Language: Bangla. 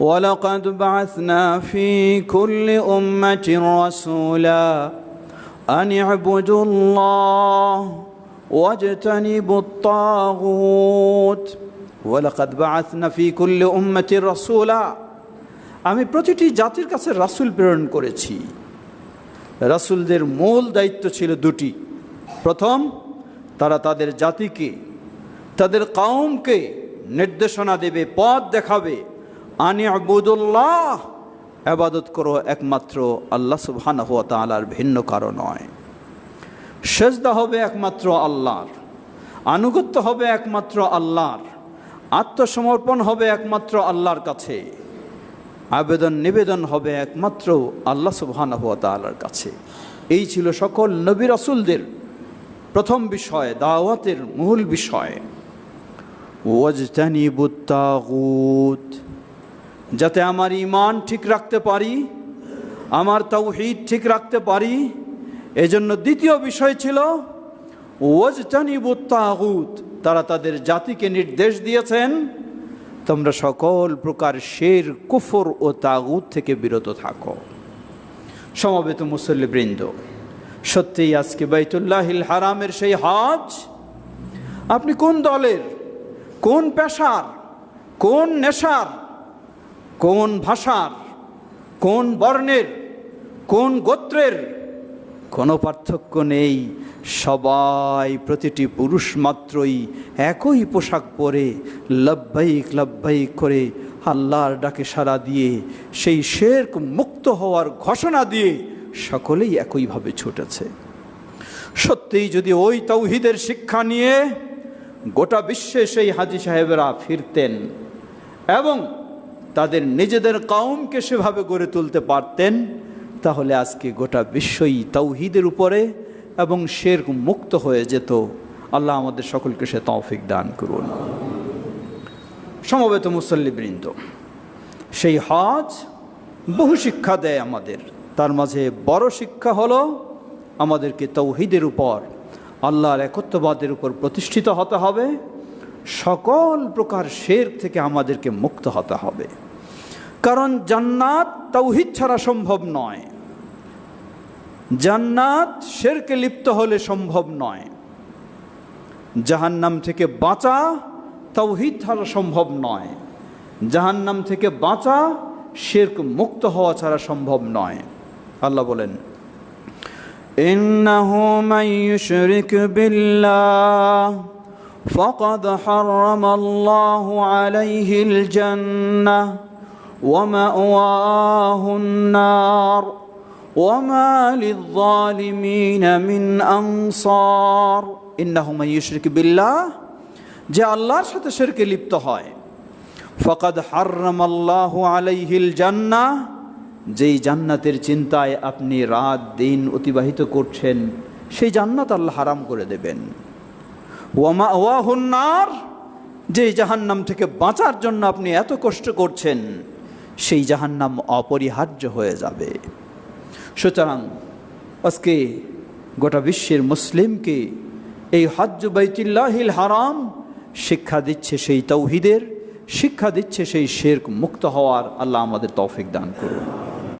ولقد بعثنا في كل أمة رسولا أن اعبدوا الله واجتنبوا الطاغوت ولقد بعثنا في كل أمة رسولا আমি প্রতিটি জাতির কাছে রাসূল প্রেরণ করেছি রাসূলদের মূল দায়িত্ব ছিল দুটি প্রথম তারা তাদের জাতিকে তাদের কাউমকে নির্দেশনা দেবে, পথ দেখাবে। আনি আবুদুল্লাহ আবাদত করো একমাত্র আল্লাহ সুবহানাহু ওয়া তাআলার ভিন্ন কারও নয়। সেজদা হবে একমাত্র আল্লাহর, আনুগত্য হবে একমাত্র আল্লাহর, আত্মসমর্পণ হবে একমাত্র আল্লাহর কাছে, আবেদন নিবেদন হবে একমাত্র আল্লাহ সুবহানাহু ওয়া তাআলার কাছে। এই ছিল সকল নবী রাসূলদের প্রথম বিষয়, দাওয়াতের মূল বিষয়। ওয়াজতানিবুত তাগুত যাতে আমার ইমান ঠিক রাখতে পারি, আমার তাওহীদ ঠিক রাখতে পারি, এজন্য দ্বিতীয় বিষয় ছিল ওয়াজতানিবুত তাগুত, তারা তাদের জাতিকে নির্দেশ দিয়েছেন, তোমরা সকল প্রকার শের, কুফর ও তাগুত থেকে বিরত থাকো। সমবেত মুসল্লিবৃন্দ সত্যিই আজকে বাইতুল্লাহিল হারামের সেই হজ, আপনি কোন দলের? কোন পেশার, কোন নেশার, কোন ভাষার, কোন বর্ণের, কোন গোত্রের, কোনো পার্থক্য নেই। সবাই প্রতিটি পুরুষ মাত্রই একই পোশাক পরে লব্বাইক লব্বাইক করে আল্লাহর ডাকে সাড়া দিয়ে, সেই শেরক মুক্ত হওয়ার ঘোষণা দিয়ে সকলেই একইভাবে ছুটেছে। সত্যিই যদি ওই তৌহিদের শিক্ষা নিয়ে গোটা বিশ্বে সেই হাজি সাহেবেরা ফিরতেন এবং তাদের নিজেদের কাউমকে সেভাবে গড়ে তুলতে পারতেন, তাহলে আজকে গোটা বিশ্বই তৌহিদের উপরে এবং শের মুক্ত হয়ে যেত। আল্লাহ আমাদের সকলকে সে তৌফিক দান করুন। সমবেত মুসল্লিবৃন্দ সেই হজ বহু শিক্ষা দেয় আমাদের। তার মাঝে বড় শিক্ষা হলো আমাদেরকে তৌহিদের উপর আল্লাহর একত্ববাদের উপর প্রতিষ্ঠিত হতে হবে। সকল প্রকার শের থেকে আমাদেরকে মুক্ত হতে হবে। কারণ জান্নাত তৌহিদ ছাড়া সম্ভব নয়। জান্নাত শেরকে লিপ্ত হলে সম্ভব নয়। জাহান্নাম থেকে বাঁচা তৌহিদ ছাড়া সম্ভব নয়। জাহান্নাম থেকে বাঁচা শেরক মুক্ত হওয়া ছাড়া সম্ভব নয়। আল্লাহ বলেন إنه من يشرك بالله فقد حرم الله عليه الجنة ومأواه النار وما للظالمين من أنصار إنه من يشرك بالله যে আল্লাহর সাথে শিরকে লিপ্ত হয় ফকাদ হার্রাম আল্লাহ আলাইহিল জান্নাহ যেই জান্নাতের চিন্তায় আপনি রাত দিন অতিবাহিত করছেন, সেই জান্নাত আল্লাহ হারাম করে দেবেন। ওয়ামা ওয়াহুন্নার যেই জাহান্নাম থেকে বাঁচার জন্য আপনি এত কষ্ট করছেন, সেই জাহান্নাম অপরিহার্য হয়ে যাবে। সুতরাং আজকে গোটা বিশ্বের মুসলিমকে এই হজ্জ বাইতুল্লাহিল হারাম শিক্ষা দিচ্ছে সেই তৌহিদের, শিক্ষা দিচ্ছে সেই শেরক মুক্ত হওয়ার আল্লাহ আমাদের তৌফিক দান করুন।